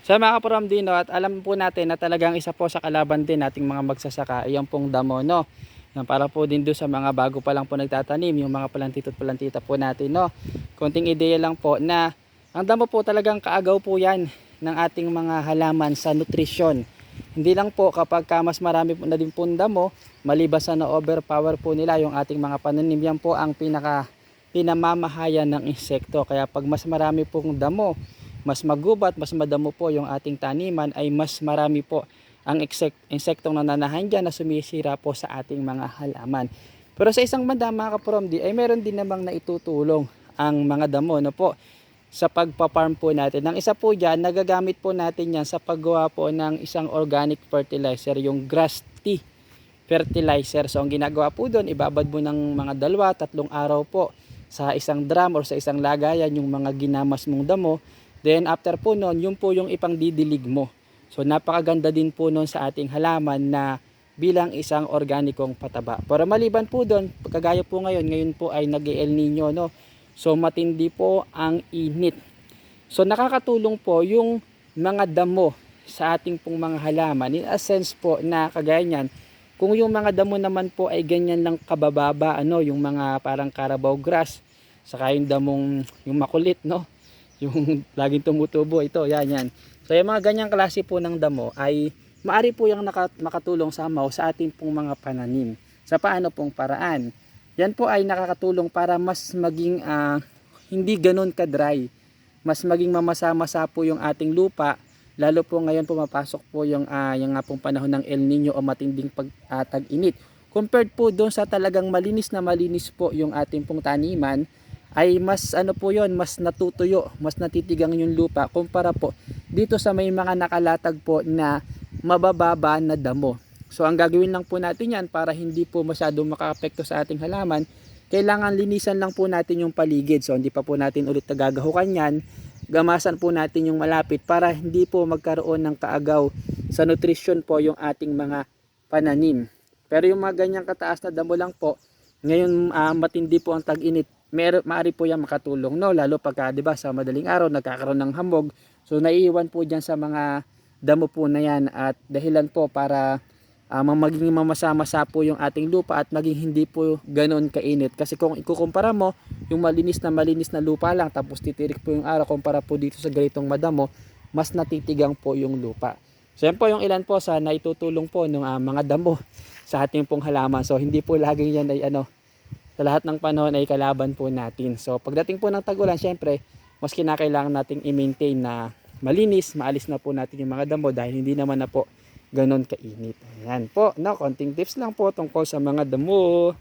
So mga kaparam din no, at alam po natin na talagang isa po sa kalaban din nating mga magsasaka ay yung pong damo no. Yan, para po din doon sa mga bago pa lang po nagtatanim, yung mga palantito at palantita po natin no. Konting ideya lang po na ang damo po talagang kaagaw po yan ng ating mga halaman sa nutrisyon. Hindi lang po kapag ka mas marami po na din po damo, malibas na overpower po nila yung ating mga pananim. Yan po ang pinaka pinamamahayan ng insekto. Kaya pag mas marami pong damo, mas magubat, mas madamo po yung ating taniman ay mas marami po ang insek insektong nananahan dyan na sumisira po sa ating mga halaman. Pero sa isang banda mga kapromdi ay meron din namang naitutulong ang mga damo no po sa pagpa-farm po natin. Ang isa po dyan, nagagamit po natin yan sa paggawa po ng isang organic fertilizer, yung grass tea fertilizer. So ang ginagawa po doon, ibabad mo ng mga dalawa, tatlong araw po sa isang drum or sa isang lagayan yung mga ginamas mong damo. Then after po noon, yun po yung ipang didilig mo. So napakaganda din po noon sa ating halaman na bilang isang organikong pataba. Pero maliban po doon, kagaya po ngayon, ngayon po ay nag El Nino, no? So matindi po ang init. So nakakatulong po yung mga damo sa ating pong mga halaman. In a sense po na kagaya niyan, kung yung mga damo naman po ay ganyan lang kabababa, ano, yung mga parang carabao grass, saka yung damong, yung makulit, no? Yung laging tumutubo, ito, yan, yan. So yung mga ganyang klase po ng damo ay maari po yung naka, makatulong somehow sa ating pong mga pananim. Sa paano pong paraan? Yan po ay nakakatulong para mas maging ah, hindi ganun ka-dry. Mas maging mamasa-masa po yung ating lupa. Lalo po ngayon pumapasok po yung, ah, yung nga pong panahon ng El Nino o matinding pag, ah. Compared po doon sa talagang malinis na malinis po yung ating pong taniman, ay mas ano po yon mas natutuyo, mas natitigang yung lupa kumpara po dito sa may mga nakalatag po na mabababa na damo. So ang gagawin lang po natin yan para hindi po masyado makaapekto sa ating halaman, kailangan linisan lang po natin yung paligid. So hindi pa po natin ulit nagagahukan yan. Gamasan po natin yung malapit para hindi po magkaroon ng kaagaw sa nutrition po yung ating mga pananim. Pero yung mga ganyang kataas na damo lang po, ngayon ah, matindi po ang tag-init, mer maaari po yan makatulong no? Lalo pagka 'di ba sa madaling araw nagkakaroon ng hamog. So naiiwan po diyan sa mga damo po na yan. At dahilan po para uh, maging mamasa-masa po yung ating lupa at maging hindi po ganoon kainit. Kasi kung ikukumpara mo yung malinis na malinis na lupa lang tapos titirik po yung araw kumpara po dito sa ganitong madamo mas natitigang po yung lupa. So yan po yung ilan po sa naitutulong po ng uh, mga damo sa ating pong halaman. So hindi po laging yan ay ano sa lahat ng panahon ay kalaban po natin. So pagdating po ng tag-ulan, syempre, mas kinakailangan nating i-maintain na malinis, maalis na po natin yung mga damo dahil hindi naman na po ganon kainit. Ayan po, no, konting tips lang po tungkol sa mga damo.